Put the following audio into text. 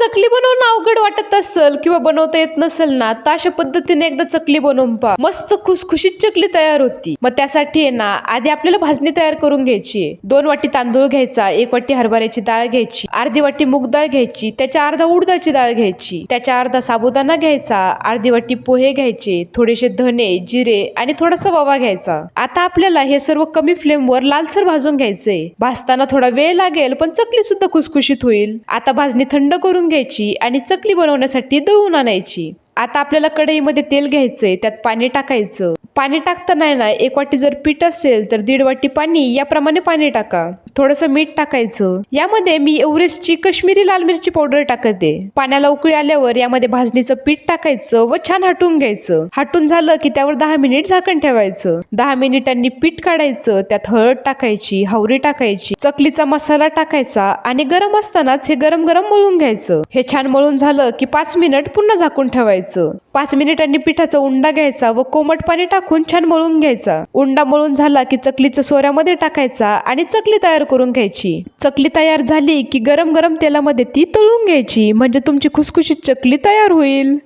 चकली बनवणं अवघड वाटत असेल किंवा बनवता येत नसेल ना तर अशा पद्धतीने एकदा चकली बनवून पहा. मस्त खुसखुशीत चकली तयार होती. मग त्यासाठी आहे ना आधी आपल्याला भाजणी तयार करून घ्यायची आहे. दोन वाटी तांदूळ घ्यायचा एक वाटी हरभऱ्याची डाळ घ्यायची अर्धी वाटी मूग डाळ घ्यायची त्याच्या अर्धा उडदाची डाळ घ्यायची त्याच्या अर्धा साबुदाणा घ्यायचा अर्धी वाटी पोहे घ्यायचे थोडेसे धने जिरे आणि थोडासा वावा घ्यायचा. आता आपल्याला हे सर्व कमी फ्लेमवर लालसर भाजून घ्यायचंय. भाजताना थोडा वेळ लागेल पण चकली सुद्धा खुसखुशीत होईल. आता भाजणी थंड करून घ्यायची आणि चकली बनवण्यासाठी दळून आणायची. आता आपल्याला कढईमध्ये तेल घ्यायचं आहे त्यात पाणी टाकायचं. पाणी टाकताना आहे ना एक वाटी जर पीठ असेल तर दीड वाटी पाणी याप्रमाणे पाणी टाका. थोडंसं मीठ टाकायचं. यामध्ये मी एव्हरेस्टची कश्मीरी लाल मिरची पावडर टाकते. पाण्याला उकळी आल्यावर यामध्ये भाजणीचं पीठ टाकायचं व छान हटून घ्यायचं. हटून झालं की त्यावर दहा मिनिट झाकण ठेवायचं. दहा मिनिटांनी पीठ काढायचं त्यात हळद टाकायची हावरी टाकायची चकलीचा मसाला टाकायचा आणि गरम असतानाच हे गरम गरम मळून घ्यायचं. हे छान मळून झालं की पाच मिनिट पुन्हा झाकून ठेवायचं. पाच मिनिटांनी पिठाचा उंडा घ्यायचा व कोमट पाणी टाकून छान मळून घ्यायचा. उंडा मळून झाला की चकलीच्या सोऱ्यामध्ये टाकायचा आणि चकली तयार करून घ्यायची. चकली तयार झाली की गरम गरम तेलामध्ये ती तळून घ्यायची. म्हणजे तुमची खुसखुशीत चकली तयार होईल.